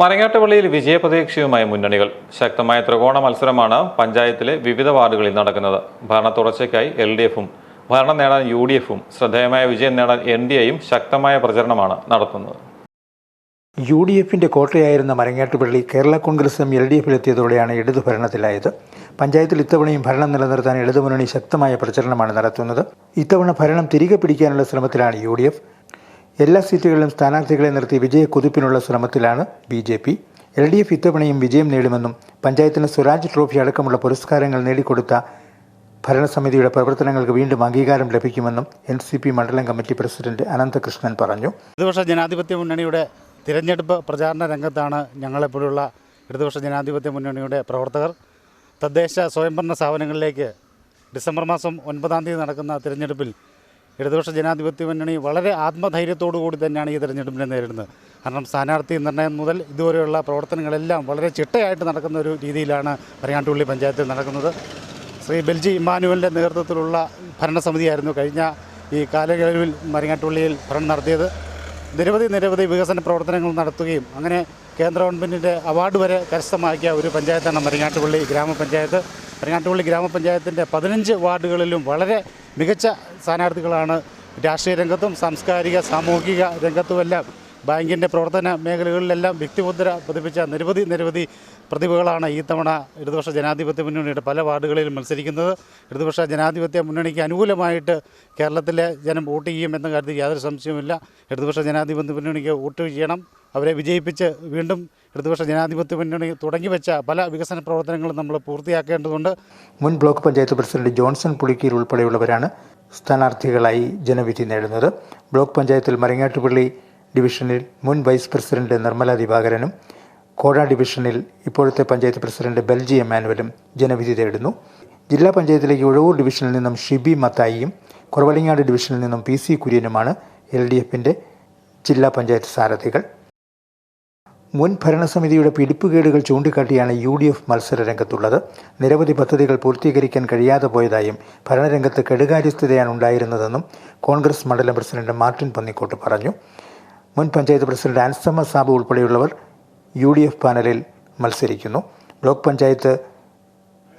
മരങ്ങാട്ടുപള്ളിയിൽ വിജയപ്രതീക്ഷയുമായി മുന്നണികൾ. ശക്തമായ ത്രികോണ മത്സരമാണ് പഞ്ചായത്തിലെ വിവിധ വാർഡുകളിൽ നടക്കുന്നത്. ഭരണ തുടർച്ചയ്ക്കായി എൽ ഡി എഫും ഭരണം നേടാൻ യു ഡി എഫും ശ്രദ്ധേയമായ വിജയം നേടാൻ എൻ ഡി എയും ശക്തമായ പ്രചരണമാണ് നടത്തുന്നത്. യു ഡി എഫിന്റെ കോട്ടയായിരുന്ന മരങ്ങാട്ടുപള്ളി കേരള കോൺഗ്രസും എൽ ഡി എഫിലെത്തിയതോടെയാണ് ഇടതു ഭരണത്തിലായത് പഞ്ചായത്തിൽ ഇത്തവണയും ഭരണം നിലനിർത്താൻ ഇടതുമുന്നണി ശക്തമായ പ്രചരണമാണ് നടത്തുന്നത്. ഇത്തവണ ഭരണം തിരികെ പിടിക്കാനുള്ള ശ്രമത്തിലാണ് യു ഡി എഫ്. എല്ലാ സീറ്റുകളിലും സ്ഥാനാർത്ഥികളെ നിർത്തി വിജയക്കുതിപ്പിനുള്ള ശ്രമത്തിലാണ് B J P. L D F ഇത്തവണയും വിജയം നേടുമെന്നും പഞ്ചായത്തിന് സ്വരാജ് ട്രോഫി അടക്കമുള്ള പുരസ്കാരങ്ങൾ നേടിക്കൊടുത്ത ഭരണസമിതിയുടെ പ്രവർത്തനങ്ങൾക്ക് വീണ്ടും അംഗീകാരം ലഭിക്കുമെന്നും എൻ സി പി മണ്ഡലം കമ്മിറ്റി പ്രസിഡന്റ് അനന്തകൃഷ്ണൻ പറഞ്ഞു. ഇടതുപക്ഷ ജനാധിപത്യ മുന്നണിയുടെ തിരഞ്ഞെടുപ്പ് പ്രചാരണ രംഗത്താണ് ഞങ്ങളെപ്പോലുള്ള ഇടതുപക്ഷ ജനാധിപത്യ മുന്നണിയുടെ പ്രവർത്തകർ. തദ്ദേശ സ്വയംഭരണ സ്ഥാപനങ്ങളിലേക്ക് ഡിസംബർ മാസം ഒൻപതാം തീയതി നടക്കുന്ന തിരഞ്ഞെടുപ്പിൽ ഇടതുപക്ഷ ജനാധിപത്യ മുന്നണി വളരെ ആത്മധൈര്യത്തോടു കൂടി തന്നെയാണ് ഈ തെരഞ്ഞെടുപ്പിനെ നേരിടുന്നത്. കാരണം സ്ഥാനാർത്ഥി നിർണയം മുതൽ ഇതുവരെയുള്ള പ്രവർത്തനങ്ങളെല്ലാം വളരെ ചിട്ടയായിട്ട് നടക്കുന്ന ഒരു രീതിയിലാണ് മരങ്ങാട്ടുപള്ളി പഞ്ചായത്തിൽ നടക്കുന്നത്. ശ്രീ ബെൽജി ഇമ്മാനുവലിന്റെ നേതൃത്വത്തിലുള്ള ഭരണസമിതിയായിരുന്നു കഴിഞ്ഞ ഈ കാലയളവിൽ മരങ്ങാട്ടുള്ളിയിൽ ഭരണം നടത്തിയത്. നിരവധി നിരവധി വികസന പ്രവർത്തനങ്ങൾ നടത്തുകയും അങ്ങനെ കേന്ദ്ര ഗവൺമെന്റിന്റെ അവാർഡ് വരെ കരസ്ഥമാക്കിയ ഒരു പഞ്ചായത്താണ് മരങ്ങാട്ടുപള്ളി ഗ്രാമപഞ്ചായത്ത്. മരങ്ങാട്ടുപള്ളി ഗ്രാമപഞ്ചായത്തിന്റെ പതിനഞ്ച് വാർഡുകളിലും വളരെ മികച്ച സ്ഥാനാർത്ഥികളാണ് രാഷ്ട്രീയ രംഗത്തും സാംസ്കാരിക സാമൂഹിക രംഗത്തുമെല്ലാം ബാങ്കിന്റെ പ്രവർത്തന മേഖലകളിലെല്ലാം വ്യക്തിമുദ്ര പതിപ്പിച്ച നിരവധി നിരവധി പ്രതിഭകളാണ് ഈ തവണ ഇടതുപക്ഷ ജനാധിപത്യ മുന്നണിയുടെ പല വാർഡുകളിലും മത്സരിക്കുന്നത്. ഇടതുപക്ഷ ജനാധിപത്യ മുന്നണിക്ക് അനുകൂലമായിട്ട് കേരളത്തിലെ ജനം വോട്ട് ചെയ്യും എന്ന കാര്യത്തിൽ യാതൊരു സംശയവുമില്ല. ഇടതുപക്ഷ ജനാധിപത്യ മുന്നണിക്ക് വോട്ട് ചെയ്യണം. അവരെ വിജയിപ്പിച്ച് വീണ്ടും ഇടതുപക്ഷ ജനാധിപത്യ മുന്നണി തുടങ്ങി വെച്ച പല വികസന പ്രവർത്തനങ്ങളും നമ്മൾ പൂർത്തിയാക്കേണ്ടതുണ്ട്. മുൻ block panchayat president Johnson Pulikkeer ഉൾപ്പെടെയുള്ളവരാണ് സ്ഥാനാർത്ഥികളായി ജനവിധി നേടുന്നത്. ബ്ലോക്ക് പഞ്ചായത്തിൽ മരങ്ങാട്ടുപള്ളി ഡിവിഷനിൽ മുൻ വൈസ് പ്രസിഡന്റ് നിർമ്മല ദിവാകരനും കോഴ ഡിവിഷനിൽ ഇപ്പോഴത്തെ പഞ്ചായത്ത് പ്രസിഡന്റ് ബെൽജി എമാനുവലും ജനവിധി തേടുന്നു. ജില്ലാ പഞ്ചായത്തിലേക്ക് ഉഴവൂർ ഡിവിഷനിൽ നിന്നും ഷിബി മത്തായിയും കുറവലിങ്ങാട് ഡിവിഷനിൽ നിന്നും പി സി കുര്യനുമാണ് എൽ ഡി എഫിന്റെ ജില്ലാ പഞ്ചായത്ത് സാരഥികൾ മുൻ ഭരണസമിതിയുടെ പിടിപ്പുകേടുകൾ ചൂണ്ടിക്കാട്ടിയാണ് യു ഡി എഫ് മത്സര രംഗത്തുള്ളത് നിരവധി പദ്ധതികൾ പൂർത്തീകരിക്കാൻ കഴിയാതെ പോയതായും ഭരണരംഗത്ത് കെടുകാര്യസ്ഥതയാണ് ഉണ്ടായിരുന്നതെന്നും കോൺഗ്രസ് മണ്ഡലം പ്രസിഡന്റ് മാർട്ടിൻ പന്നിക്കോട്ട് പറഞ്ഞു. മുൻ പഞ്ചായത്ത് പ്രസിഡന്റ് ആൻസമ്മ സാബു ഉൾപ്പെടെയുള്ളവർ യു ഡി എഫ് പാനലിൽ മത്സരിക്കുന്നു. ബ്ലോക്ക് പഞ്ചായത്ത്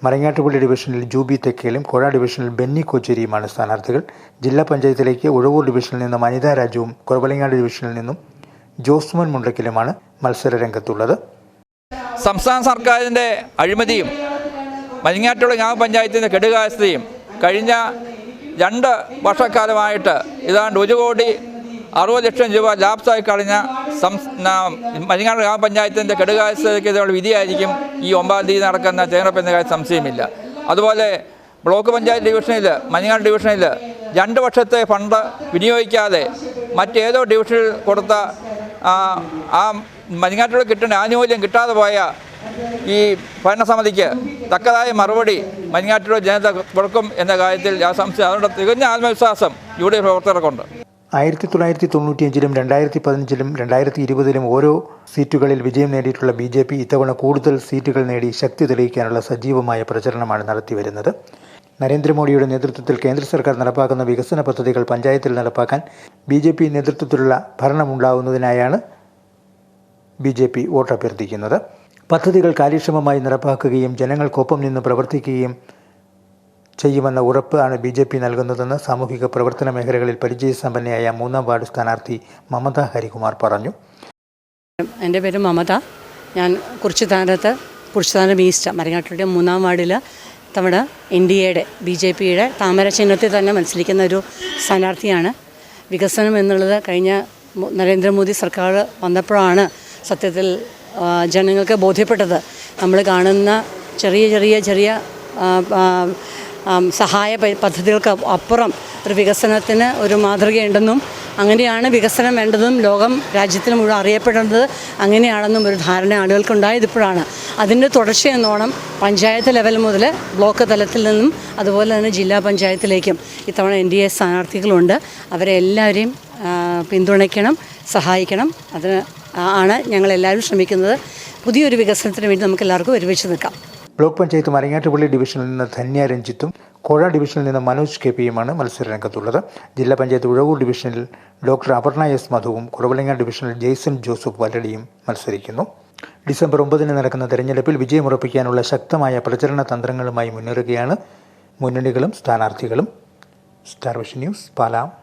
മരങ്ങാട്ടുപള്ളി ഡിവിഷനിൽ ജൂബി തെക്കേലും കോഴ ഡിവിഷനിൽ ബെന്നി കോച്ചേരിയുമാണ് സ്ഥാനാർത്ഥികൾ. ജില്ലാ പഞ്ചായത്തിലേക്ക് ഉഴവൂർ ഡിവിഷനിൽ നിന്നും അനിത രാജുവും കുറവലങ്ങാട് ഡിവിഷനിൽ നിന്നും ജോസ്മോൻ മുണ്ടക്കിലുമാണ് മത്സര രംഗത്തുള്ളത് സംസ്ഥാന സർക്കാരിന്റെ അഴിമതിയും മരിങ്ങാട്ടുള്ള ഗ്രാമപഞ്ചായത്തിന്റെ കെടുകാസ്ഥയും കഴിഞ്ഞ രണ്ട് വർഷക്കാലമായിട്ട് ഏതാണ്ട് ഒരു കോടി അറുപത് ലക്ഷം രൂപ ലാപ്സായി കളഞ്ഞ മരിങ്ങാട് ഗ്രാമപഞ്ചായത്തിന്റെ കെടുകാര്യസ്ഥതയ്ക്കെതിരെയുള്ള വിധിയായിരിക്കും ഈ ഒമ്പതാം തീയതി നടക്കുന്ന തെരഞ്ഞെടുപ്പ് എന്ന കാര്യം സംശയമില്ല. അതുപോലെ ബ്ലോക്ക് പഞ്ചായത്ത് ഡിവിഷനിൽ മഞ്ഞങ്ങാട് ഡിവിഷനിൽ രണ്ട് വർഷത്തെ ഫണ്ട് വിനിയോഗിക്കാതെ മറ്റേതോ ഡിവിഷനിൽ കൊടുത്ത ആ, മഞ്ഞങ്ങാട്ടിൽ കിട്ടേണ്ട ആനുകൂല്യം കിട്ടാതെ പോയ ഈ ഭരണസമിതിക്ക് തക്കതായ മറുപടി മഞ്ഞങ്ങാട്ടിലൂടെ ജനത കൊടുക്കും എന്ന കാര്യത്തിൽ സംശയം. അതുകൊണ്ട് തികഞ്ഞ ആത്മവിശ്വാസം യു ഡി എഫ് പ്രവർത്തകർക്കുണ്ട് ആയിരത്തി തൊള്ളായിരത്തി തൊണ്ണൂറ്റിയഞ്ചിലും രണ്ടായിരത്തി പതിനഞ്ചിലും രണ്ടായിരത്തി ഇരുപതിലും ഓരോ സീറ്റുകളിൽ വിജയം നേടിയിട്ടുള്ള ബി ജെ പി ഇത്തവണ കൂടുതൽ സീറ്റുകൾ നേടി ശക്തി തെളിയിക്കാനുള്ള സജീവമായ പ്രചരണമാണ് നടത്തിവരുന്നത് നരേന്ദ്രമോദിയുടെ നേതൃത്വത്തിൽ കേന്ദ്ര സർക്കാർ നടപ്പാക്കുന്ന വികസന പദ്ധതികൾ പഞ്ചായത്തിൽ നടപ്പാക്കാൻ ബി ജെ പി നേതൃത്വത്തിലുള്ള ഭരണമുണ്ടാവുന്നതിനായാണ് ബി ജെ പി വോട്ടഭ്യർത്ഥിക്കുന്നത്. പദ്ധതികൾ കാര്യക്ഷമമായി നടപ്പാക്കുകയും ജനങ്ങൾക്കൊപ്പം നിന്ന് പ്രവർത്തിക്കുകയും ചെയ്യുമെന്ന ഉറപ്പാണ് ബി ജെ പി നൽകുന്നതെന്ന് സാമൂഹിക പ്രവർത്തന മേഖലകളിൽ പരിചയസമ്പന്നയായ മൂന്നാം വാർഡ് സ്ഥാനാർത്ഥി മമത ഹരികുമാർ പറഞ്ഞു. എന്റെ പേര് മമത. ഞാൻ കുറിച്ചുതാനത്ത് കുറിച്ചുതാനം ഈസ്റ്റ് മരങ്ങാട്ടിലെ മൂന്നാം വാർഡിൽ തവണ എൻ ഡി എയുടെ ബി ജെ പിയുടെ താമര ചിഹ്നത്തിൽ തന്നെ മത്സരിക്കുന്ന ഒരു സ്ഥാനാർത്ഥിയാണ്. വികസനം എന്നുള്ളത് കഴിഞ്ഞ നരേന്ദ്രമോദി സർക്കാർ വന്നപ്പോഴാണ് സത്യത്തിൽ ജനങ്ങൾക്ക് ബോധ്യപ്പെട്ടത്. നമ്മൾ കാണുന്ന ചെറിയ ചെറിയ ചെറിയ സഹായ പദ്ധതികൾക്ക് അപ്പുറം ഒരു വികസനത്തിന് ഒരു മാതൃകയുണ്ടെന്നും അങ്ങനെയാണ് വികസനം വേണ്ടതും ലോകം രാജ്യത്തിന് മുഴുവൻ അറിയപ്പെടേണ്ടത് അങ്ങനെയാണെന്നും ഒരു ധാരണ ആളുകൾക്കുണ്ടായതിപ്പോഴാണ് അതിന്റെ തുടർച്ചയെന്നോണം പഞ്ചായത്ത് ലെവൽ മുതൽ ബ്ലോക്ക് തലത്തിൽ നിന്നും അതുപോലെ തന്നെ ജില്ലാ പഞ്ചായത്തിലേക്കും ഇത്തവണ എൻ ഡി എ സ്ഥാനാർത്ഥികളുണ്ട്. അവരെ എല്ലാവരെയും പിന്തുണയ്ക്കണം സഹായിക്കണം. അതിന് ആണ് ഞങ്ങളെല്ലാവരും ശ്രമിക്കുന്നത്. പുതിയൊരു വികസനത്തിന് വേണ്ടി നമുക്ക് എല്ലാവർക്കും ഒരുമിച്ച് നിൽക്കാം. ബ്ലോക്ക് പഞ്ചായത്ത് മരങ്ങാട്ടുപള്ളി ഡിവിഷനിൽ നിന്ന് ധന്യ രഞ്ജിത്തും കോഴ ഡിവിഷനിൽ നിന്ന് മനോജ് കെ പിയുമാണ് മത്സരരംഗത്തുള്ളത്. ജില്ലാ പഞ്ചായത്ത് ഉഴവൂർ ഡിവിഷനിൽ ഡോക്ടർ അപർണ എസ് മധുവും കുറവലങ്ങ ഡിവിഷനിൽ ജെയ്സൺ ജോസഫ് വല്ലടിയും മത്സരിക്കുന്നു. ഡിസംബർ ഒമ്പതിന് നടക്കുന്ന തെരഞ്ഞെടുപ്പിൽ വിജയമുറപ്പിക്കാനുള്ള ശക്തമായ പ്രചരണ തന്ത്രങ്ങളുമായി മുന്നേറുകയാണ് മുന്നണികളും സ്ഥാനാർത്ഥികളും. Star vision news Palam.